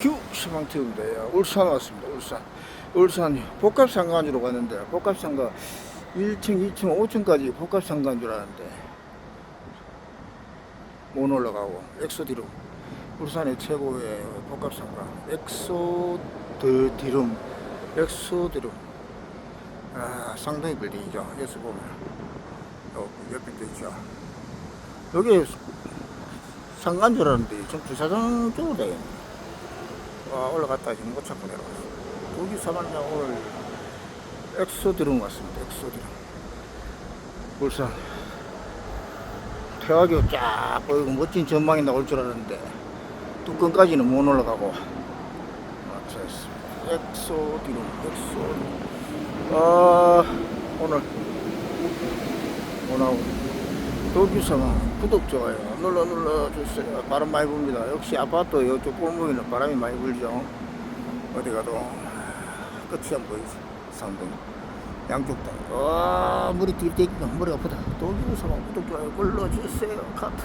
규 시방태운데요. 울산 왔습니다. 울산. 울산 복합상가주로 갔는데 복합상가 1층, 2층, 5층까지 복합상가인 줄 알았는데 못 올라가고 엑소디룸 울산의 최고의 복합상가 엑소드 디룸 엑소디룸 아 상당히 빌딩이죠. 여기서 보면 요 옆에 또 있죠. 여기 상가인 줄 알았는데 좀 주차장 쪽으로 되겠네. 와 올라갔다 지금 못 찾고 내려왔어. 여기 사관장 오늘 엑소드룸 왔습니다. 엑소드룸. 울산. 태화교 쫙 보이고 멋진 전망이 나올 줄 알았는데 뚜껑까지는 못 올라가고 마쳤습니다. 엑소드룸, 엑소드룸. 아 오늘 오나고 도규사마 구독 좋아요 눌러 눌러 주세요. 바람 많이 붑니다. 역시 아파트 이쪽 골목에는 바람이 많이 불죠. 어디 가도. 끝이 안 보이지 상동 양쪽 다와 뛸때 머리 아프다. 도규사마 구독 좋아요 눌러 주세요. 카트